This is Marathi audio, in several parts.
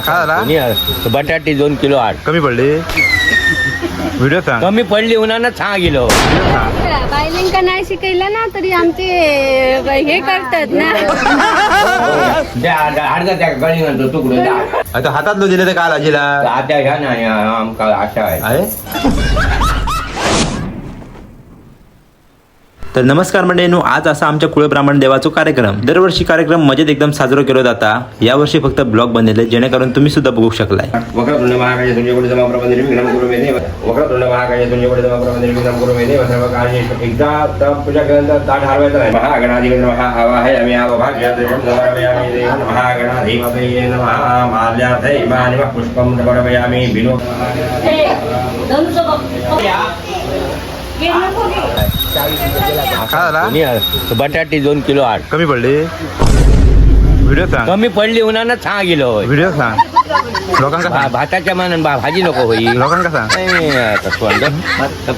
काय झाला कोणी- बटाटे दोन किलो आठ. कमी पडली. व्हिडिओ सांग. कमी पडली उन्हानं सहा किलो. बायलिंका नाही शिकवलं ना तरी आमचे हे करतात ना. द्या अर्धा अर्धा त्या गळी म्हणतो तुकडून द्या. आता हातात दिले तर काल आजीला. आता ह्या ना आमका आशा आहे. आहे? तर नमस्कार मंडळीनो आज असा आमच्या कुळब्राह्मण देवाचा कार्यक्रम दरवर्षी कार्यक्रम मजेत एकदम साजरा केला जाता यावर्षी फक्त ब्लॉग बनलेले जेणेकरून तुम्ही सुद्धा बघू शकलाय वक्रतुंड महाकाय काय झाला? बटाटे दोन किलो आठ. कमी पडली? व्हिडिओ सांग. कमी पडली उन्हानं सहा किलो व्हिडिओ सांग. लोकांका सांग. भाताच्या मानान भा- भाजी नको होई. लोकांका सांग. नाही, आता सोंड.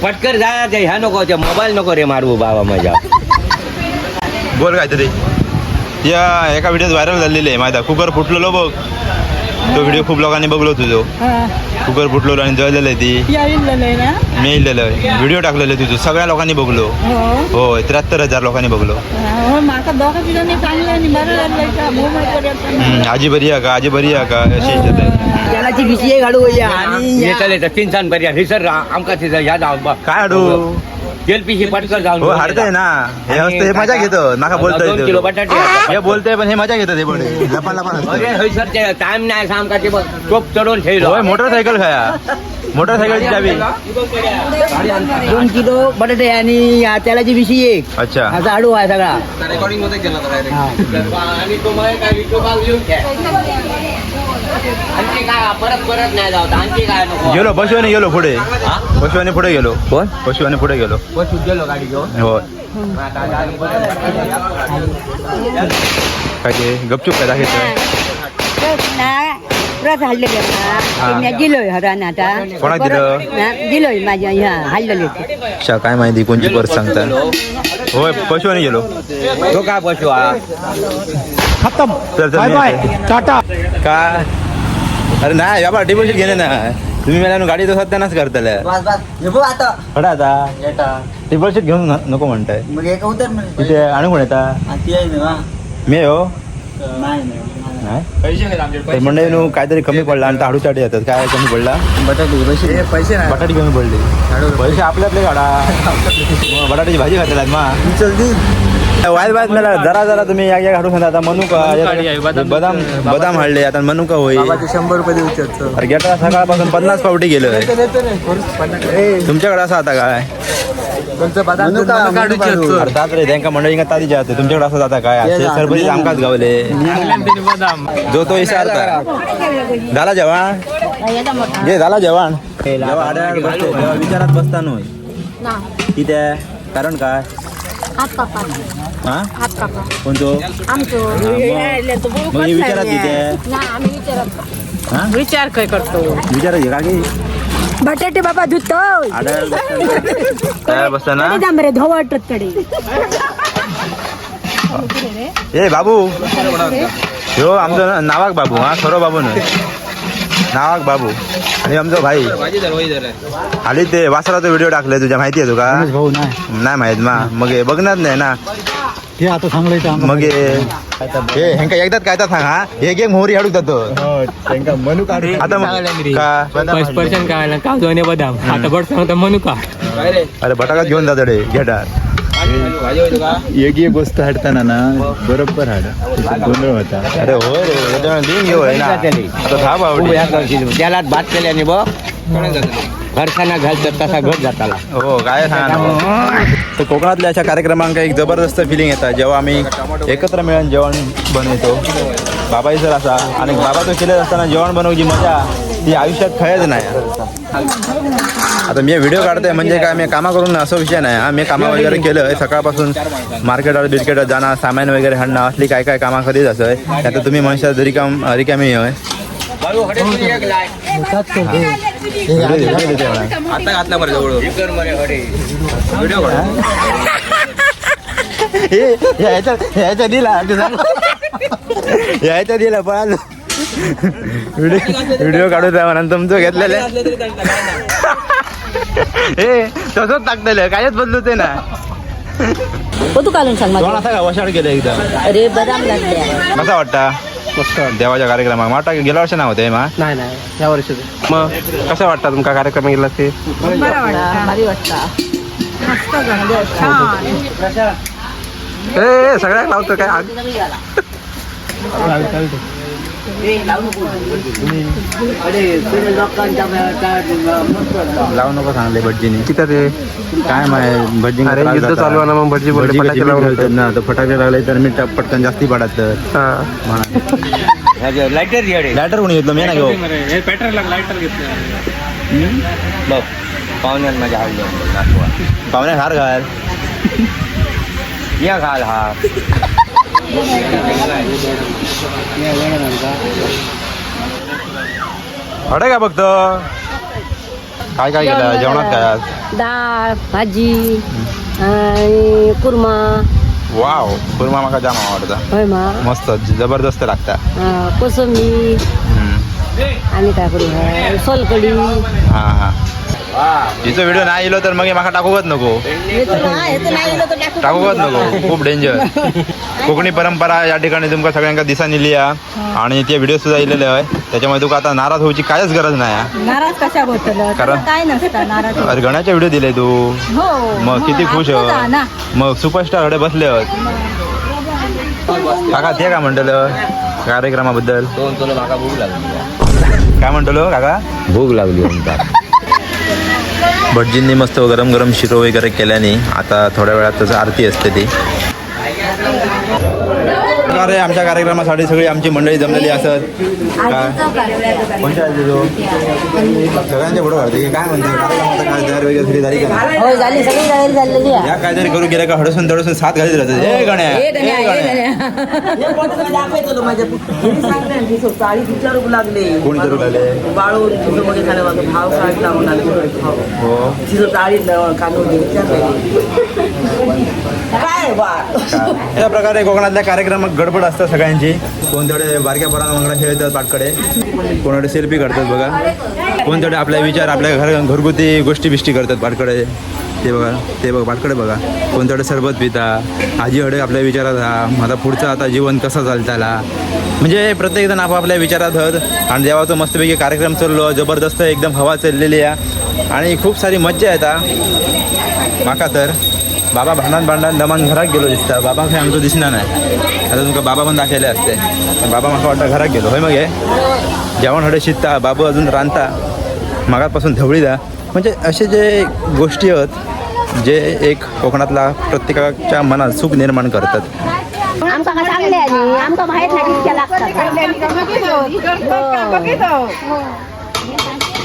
पटकर जा ते ह्या नको ते मोबाईल नको रे मारू बाबा माझ्या. बोल काहीतरी. या एका व्हिडिओत व्हायरल झालेली आहे माहिती कुकर फुटलेलो बघ. तो व्हिडिओ खूप लोकांनी बघलो तुझो कुकर फुटलो आणि जळलेलं आहे ती. मी इलेलं व्हिडिओ टाकलेलं तुझं सगळ्या लोकांनी बघलो. हो. त्र्याहत्तर हजार लोकांनी बघलो. बरं हम्म, आजी बरी आहे का? आजी बरी आहे का? अशी विचारत आहे. त्यालाची विषय काढू आणि येतले तर तीन सांग पर्या हिसर आमका तिथं ह्या जाऊ बा. काय हाडू तेल पिशी पटकर जाऊन हो हाडतंय ना. हे असतं हे मजा घेतो. नाका बोलतोय दोन किलो बटाटे. हे बोलतोय पण हे मजा घेतात हे पण. लपान लपान अरे असतं. हयसर ते टाइम नाही असं आमका ते टोप चढवून ठेवलो. होय मोटरसायकल खाया. मोटरसायकल चावी. दोन किलो बटाटे आणि या तेलाची विषय एक. अच्छा. असा आडू आहे सगळा. आणि तुम्हाला काय विठो बाग लिहून ठेव. आणखी काय परत परत नाही जाऊ आणखी काय नको. गेलो पशुवाने गेलो पुढे. हा? पशुवाने पुढे गेलो. कोण? पशुवाने पुढे गेलो. बस गेलो गाडी घेऊन. हो. काय ते गपचूप काय दाखवायचं हाडलेले. दिलोय आता. दिलं? हा, दिलोय माझ्या ह्या हाडलेले अच्छा काय माहिती कोणची परत सांगता होय पशुवाने गेलो. तो काय पशु टाटा. काय अरे नाही बाबा डिपॉझिट घेणे ना तुम्ही मला गाडी तर सध्यानाच करतल्या बस आता. घेऊन नको म्हणताय. मग एक उतर म्हणजे तिथे आणू कोण येता? ती आहे ना मी हो. नाही नाही नाही. म्हणजे नु काहीतरी कमी पडला आणि चाटी येतात. काय कमी पडला? बटाटे पैसे पैसे बटाटी कमी पडली पैसे आपले आपले काढा. बटाट्याची भाजी खातात मा. वाईट वाईट मला जरा जरा तुम्ही या या खाता आता मनू का बदाम बदाम हाडले आता मनू का होईल शंभर रुपये देऊ शकतो अरे गेटा सकाळपासून पन्नास पावटी गेलोय तुमच्याकडे असं आता काय? त्यांका मंडळी तादी जाते तुमच्याकडे असं जाता काय? सरपंच आमकाच गावले. जो तो विचारता झाला जेवण? जे झाला जेवण. विचारात बसता नोय किती कारण काय? हा? हात पापा कोणतो? आमचो. मग. हे विचारात किती ना आम्ही विचारत. हा? विचार काय करतो? विचारात घे का की बटाटे बाबा बसताना काय बसताना डांबरे धवटत कडे. ए बाबू. ह्यो आमचं ना- नावाक बाबू हा खरो बाबू न्हय नावाक बाबू. आणि आमचो भाई. आली ते वासराचा व्हिडिओ टाकले तुझ्या माहिती आहे तुका? भाऊ नाही. नाही माहीत मा. मग हे बघणार नाही ना. हे आता सांगलं मग हे हे हेंका एकदाच काय तर सांग हा? हे गेम मोहरी हाडूक जातो. मनू काढू आता मग का? पर्सन काय काजू आणि बदाम. आता बट सांगता म्हणू का? अरे बटाकाच घेऊन जातो रे घेटार एक एक गोष्ट हाडताना ना बरोबर हाड. गोंधळ होता. अरे होय रे त्याच्यामुळे लिहून घेऊ आहे ना. आता त्याला भात केल्याने बघ. घरखाना घालतात तसा घर जाताला. हो काय सांगा तर कोकणातल्या अशा कार्यक्रमांका एक जबरदस्त फिलिंग येतात. जेव्हा आम्ही एकत्र मिळून जेवण बनवतो. बाबाई सर असा. आणि बाबा तो केलेत असताना जेवण बनवची मजा ती आयुष्यात खयच नाही. आता मी व्हिडिओ काढतोय. म्हणजे काय मी कामा करून असं विषय नाही. हा मी कामा वगैरे केलं. सकाळपासून मार्केटवर बिस्केट जाणं सामान वगैरे हाणणं असली काय काय कामा कधीच असं त्यात तुम्ही म्हणशात रिकाम रिकामी होय आता घातला बरं जवळ. हे ह्याच्या दिला यायच्या दिला पळालो. व्हिडिओ व्हिडिओ काढू द्या म्हणून तुमचं घेतलेलं हे तसंच टाकलेलं कायच बदलू ते ना. तू काढून सांग मला असा का वशाड केलं एकदम अरे बदाम लागल्या कसा वाटता देवाच्या कार्यक्रमात. वाटता की गेल्या वर्षी नाव होते मा? नाही नाही. या वर्षी मग कसं वाटतं तुमका कार्यक्रम गेला ते? भारी वाटता ए सगळ्याक लावतो काय? लावू नको सांगले भटजीने. तिथं ते? काय माय भटजी अरे, युद्ध चालू आहे ना, मग भटजी बोलले, फटाके लावून. ना तर फटाके लागले तर मी पटकन जास्ती पडत तर. हा. लाईटर रियाडे लायटर कोणी घेतलं? मी ना घेऊ. बघ पाहुण्यात माझ्या हाल दाखवा. पाहुण्या हार घाल या घाल हा हटे का बघतो? काय काय केलं? जेवणात काय आज? डाळ भाजी आणि कुर्मा. वाव कुर्मा माका जाम आवडता. होय मा. मस्त जबरदस्त लागता. अं, कोसंबी. आणि काय करू? सोलकडी हा हा. तिचा व्हिडिओ नाही इलो तर मग माका टाकूकच नको. टाकूकच नको. खूप डेंजर कोकणी परंपरा या ठिकाणी तुमका सगळ्यांका दिसा नेली आहे आणि ते व्हिडिओ सुद्धा इलेले आहे त्याच्यामुळे तुका आता नाराज होऊची कायच गरज नाही. नाराज कशा होतलं कारण- काय नसतं नाराज अरे गणाचे व्हिडिओ दिले तू. हो मग किती खुश ना. हो मग सुपरस्टारकडे बसले आहोत काका ते काय म्हणतलं? कार्यक्रमाबद्दल? दोन तुला माका भूक लागली. काय म्हणतलो काका? भूक लागली म्हणतात भटजींनी मस्त गरम गरम शिरो वगैरे केल्याने आता थोड्या वेळात त्याचं आरती असते ती. अरे आमच्या कार्यक्रमासाठी सगळी आमची मंडळी जमलेली असत. काय? कोणत्या आजी तो? सगळ्यांच्या फोटो काढते की काय म्हणते? काय तयारी वगैरे सगळी झाली का? नाही? हो झाली सगळी तयारी झालेली आहे. या काहीतरी करू गेल्या का हडसून तडसून सात घालीत राहतात गण्या. हे ए गण्या, हे गण्या. लागले. कोणी तुझं मध्ये भाव काढला म्हणाले हो. तिचं काय बा काय? या प्रकारे कोकणातल्या कार्यक्रमात गडबड असतात सगळ्यांची. कोणतडे बारक्या पोरांना मंगळा खेळतात पाटकडे. कोणाकडे सेल्फी करतात बघा. कोणतडे आपले विचार आपल्या घर घरगुती गोष्टी बिष्टी करतात पाटकडे. ते बघा ते बघा पाटकडे बघा. कोणतडे सरबत पिता. आजी हडे आपल्या विचारात हा. माझा पुढचा आता जीवन कसं चालताला म्हणजे प्रत्येकजण आपापल्या विचारात हत. आणि जेव्हा तो मस्तपैकी कार्यक्रम चाललो. जबरदस्त एकदम हवा चाललेली आहे. आणि खूप सारी मज्जा येता माका तर. बाबा भांडण भांडण दमान घरात गेलो दिसता. बाबा काय आमचं दिसणार नाही. आता तुमका बाबा पण दाखवले असते. पण बाबा म्हाका वाटतं घरात गेलो. होय मग हे? जेवण हडे शिजता बाबू अजून रांधता. मागापासून धवळी दा म्हणजे असे जे गोष्टी आहेत जे एक कोकणातला प्रत्येकाच्या मनात सुख निर्माण करतात. आमका का चांगले आणि आमका माहीत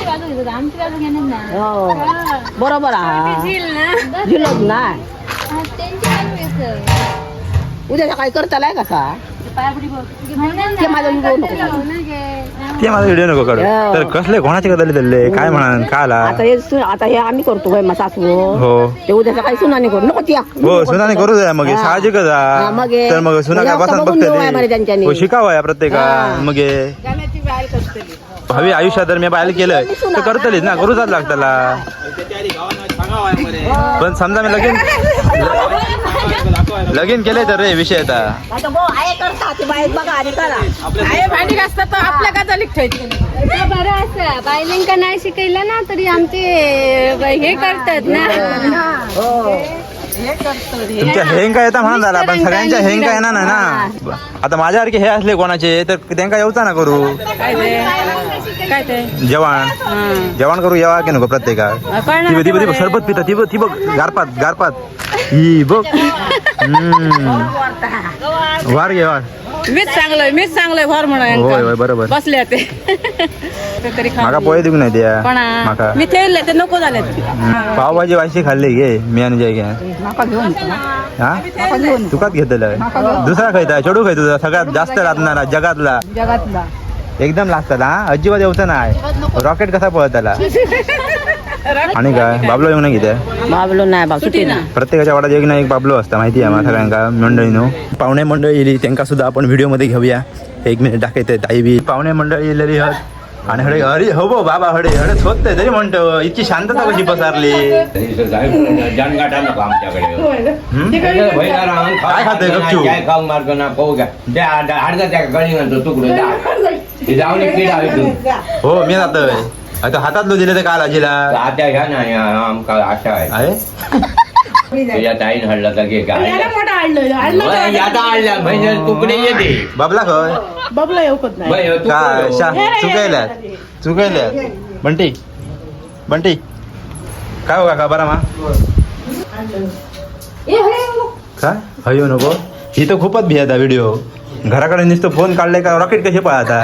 नाही कितक्या लागतात हो. बरोबर हा झिलत नाही उद्या सकाळी करतालाय कसा ते माझं विवो नको काढू. ते माझा व्हिडिओ नको काढू. हो. तर कसले कोणाचे कदले दिले काय म्हणा का आला? आता हे आता हे आम्ही करतो सासू. हो. ते उद्या सकाळी सुनाने करू. नको त्या हो सुनाने करू द्या मग हे हा. साहजिकच हा, आहे. मग हे. तर मग सुना काय बसून आहे बघते त्यांच्यानी. हो शिकावं या प्रत्येका हा. मग हे. जर मी बाहेर केलंय तर करतलीच ना करूच लागताला पण समजा मी लगीन लगीन केलंय तर रे विषय आता. आता गो आहे करता ते बाहेर बघा आणि करा. भांडी घासतात तर आपल्या गाजालीक ठेवायची बरं असं बायलिंका नाही शिकायला ना तरी आमचे हे करतात ना. तुमच्या हेंग काय येता म्हणून झाला पण सगळ्यांच्या हेंग काय येणार नाही ना. आता माझ्यासारखे हे असले कोणाचे तर त्यांना येऊचा ना करू. जेवण. जेवण करू येवा की नको प्रत्येका ती बघ सरबत पिता ती बघ ती बघ गारपात गारपात. ही बघ. वार घे वार. मीच चांगलंय मीच चांगलंय भर म्हणून होय होय बरोबर. बसले ते. तरी माका पोहे देऊ नाही द्या माका. मी ठेवले ते नको झाले. पावभाजी वाशी खाल्ली घे मी आणि जय घ्या. हा? तुकाच घेतलं दुसरा खायचा चडू खाय तुझा सगळ्यात जास्त लागणारा जगातला. जगातला. एकदम लागतात हा? अजिबात येऊचा नाही. रॉकेट कसा पळत त्याला आणि काय? बाबलो येऊ नाही किती बाबलो नाही बाब सुटी ना प्रत्येकाच्या वाड्यात एक ना एक बाबलो असता माहिती आहे मला सगळ्यांका मंडळीनो. पाहुणे मंडळी येली त्यांका सुद्धा आपण व्हिडिओमध्ये घेऊया. एक मिनिट दाखवते ताई बी. पाहुणे मंडळी येलेली आहेत. आणि हडे अरे हो बो बाबा हडे हडे होते तरी म्हणतो इतकी शांतता कशी पसारली? काय खातोय गपचूप? काय खाऊन मारतो ना पाहू का द्या त्या गळी म्हणतो तुकडं द्या. जाऊन हो मी जातोय. आता हातातलो दिले ते काल आजीला आता घ्या ना आमका आशा आहे. त्याच्यात आईन हडला तर घे काय? मोठा आणलं होय, आता आणल्या म्हणजे तुकडे येते. बाबला खय बबला येऊकत नाही. काय शा चुकायल्यात चुकायल्यात बंटी बंटी. काय हो काका बरा मा? काय? हयो नको. ही तर खूपच भियाता व्हिडिओ घराकडे नुसतं फोन काढले का रॉकेट कसे पळाता?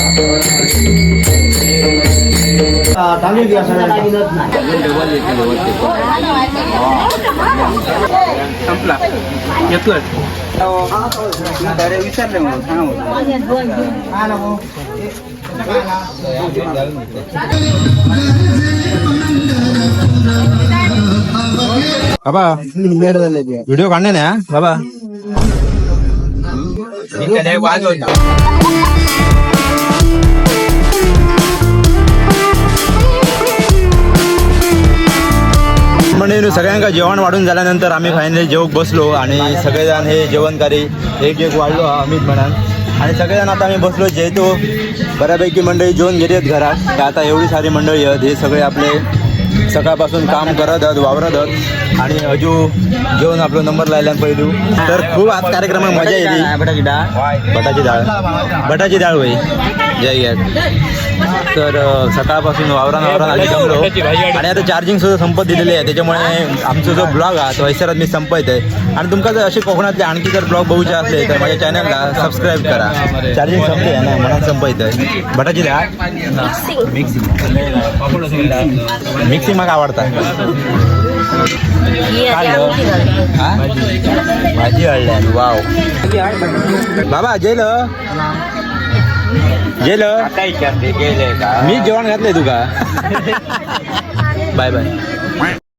संपला येतोय विचारले म्हणून बाबा व्हिडिओ काढणे ना बाबा म्हणजे सगळ्यांका जेवण वाढून झाल्यानंतर आम्ही फायनली जेवक बसलो आणि सगळेजण हे जेवणकारी एक एक वाढलो हा अमित म्हणान आणि सगळेजण आता आम्ही बसलो जेतो. बऱ्यापैकी मंडळी जेवण गेली आहेत घरात. तर आता एवढी सारी मंडळी आहेत हे सगळे आपले सकाळपासून काम करत आहेत वावरत आहेत. आणि अजू जेवण आपलं नंबर लायला पहिलू तर खूप आज कार्यक्रमात मजा येईल बटाची डाळ. बटाची डाळ. बटाची डाळ होई जय घ्या तर सकाळपासून वावरान वावरान आधी जमलो. आणि आता चार्जिंग सुद्धा संपत दिलेली आहे. त्याच्यामुळे आमचा जो ब्लॉग आहे तो हैसरात मी संपत आहे. आणि तुमका जर असे कोकणातले आणखी जर ब्लॉग बघूचे असले तर माझ्या चॅनलला सबस्क्राईब करा. चार्जिंग संपते आहे ना मनात संपत आहे. बटाची डाळ मिक्सिंग मिक्सिंग मला आवडतात? भाजी. हळल्यान वाव बाबा जेल? जेल आता विचारते गेले का? मी जेवण घातलंय तुका. Bye bye.